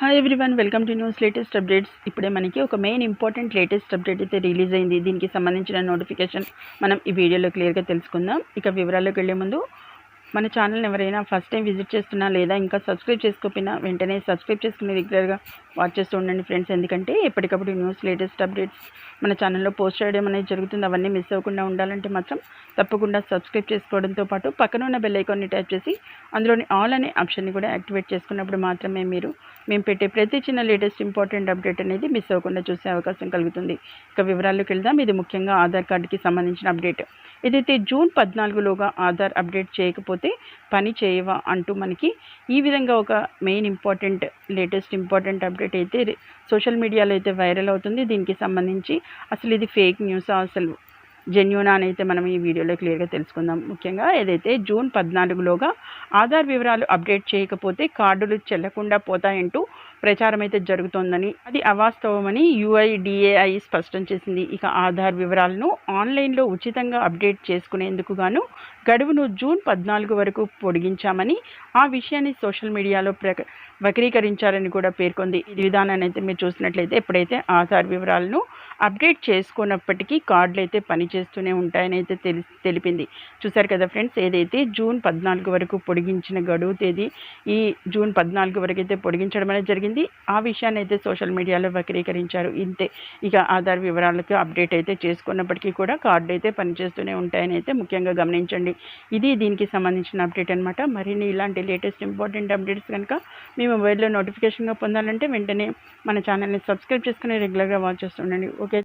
Hi everyone welcome to news latest updates ఇప్పుడే మనకి ఒక మెయిన్ ఇంపార్టెంట్ లేటెస్ట్ అప్డేట్ అయితే రిలీజ్ అయింది. దీనికి సంబంధించిన నోటిఫికేషన్ మనం ఈ వీడియోలో క్లియర్గా తెలుసుకుందాం. ఇక వివరాల్లోకి వెళ్ళే ముందు మన ఛానల్ని ఎవరైనా ఫస్ట్ టైం విజిట్ చేస్తున్నా లేదా ఇంకా సబ్స్క్రైబ్ చేసుకోకపోయినా వెంటనే సబ్స్క్రైబ్ చేసుకుని రెగ్యులర్గా వాచ్ చేస్తూ ఉండండి ఫ్రెండ్స్. ఎందుకంటే ఎప్పటికప్పుడు న్యూస్ లేటెస్ట్ అప్డేట్స్ మన ఛానల్లో పోస్ట్ చేయడం అనేది జరుగుతుంది. అవన్నీ మిస్ అవ్వకుండా ఉండాలంటే మాత్రం తప్పకుండా సబ్స్క్రైబ్ చేసుకోవడంతో పాటు పక్కన ఉన్న బెల్ ఐకాన్ని ట్యాప్ చేసి అందులోని ఆల్ అనే ఆప్షన్ని కూడా యాక్టివేట్ చేసుకున్నప్పుడు మాత్రమే మీరు మేము పెట్టే ప్రతి చిన్న లేటెస్ట్ ఇంపార్టెంట్ అప్డేట్ అనేది మిస్ అవ్వకుండా చూసే అవకాశం కలుగుతుంది. ఇక వివరాల్లోకి వెళ్దాం. ఇది ముఖ్యంగా ఆధార్ కార్డుకి సంబంధించిన అప్డేట్. ఏదైతే జూన్ పద్నాలుగులోగా ఆధార్ అప్డేట్ చేయకపోతే పని చేయవా అంటూ మనకి ఈ విధంగా ఒక main important latest important update అయితే సోషల్ మీడియాలో అయితే వైరల్ అవుతుంది. దీనికి సంబంధించి అసలు ఇది ఫేక్ న్యూస్ అసలు జెన్యునా అని అయితే మనం ఈ వీడియోలో క్లియర్గా తెలుసుకుందాం. ముఖ్యంగా ఏదైతే జూన్ పద్నాలుగులోగా ఆధార్ వివరాలు అప్డేట్ చేయకపోతే కార్డులు చెల్లకుండా పోతాయంటూ ప్రచారం అయితే జరుగుతోందని అది అవాస్తవమని యుఐడిఏఐ స్పష్టం చేసింది. ఇక ఆధార్ వివరాలను ఆన్లైన్లో ఉచితంగా అప్డేట్ చేసుకునేందుకు గాను గడువును జూన్ పద్నాలుగు వరకు పొడిగించామని ఆ విషయాన్ని సోషల్ మీడియాలో ప్ర వక్రీకరించారని కూడా పేర్కొంది. ఈ విధానాన్ని అయితే మీరు చూసినట్లయితే ఎప్పుడైతే ఆధార్ వివరాలను అప్డేట్ చేసుకున్నప్పటికీ కార్డులు అయితే పనిచేస్తూనే ఉంటాయని అయితే తెలి తెలిపింది. చూసారు కదా ఫ్రెండ్స్ ఏదైతే జూన్ పద్నాలుగు వరకు పొడిగించిన గడువు తేదీ ఈ జూన్ పద్నాలుగు వరకు అయితే పొడిగించడం అనేది జరిగింది. జరిగింది. ఆ విషయాన్ని అయితే సోషల్ మీడియాలో వక్రీకరించారు. ఇంతే. ఇక ఆధార్ వివరాలకు అప్డేట్ అయితే చేసుకున్నప్పటికీ కూడా కార్డు అయితే పనిచేస్తూనే ఉంటాయని అయితే ముఖ్యంగా గమనించండి. ఇది దీనికి సంబంధించిన అప్డేట్ అనమాట మరిన్ని ఇలాంటి లేటెస్ట్ ఇంపార్టెంట్ అప్డేట్స్ కనుక మీ మొబైల్లో నోటిఫికేషన్గా పొందాలంటే వెంటనే మన ఛానల్ని సబ్స్క్రైబ్ చేసుకుని రెగ్యులర్గా వాచ్ చేస్తుండండి. ఓకే.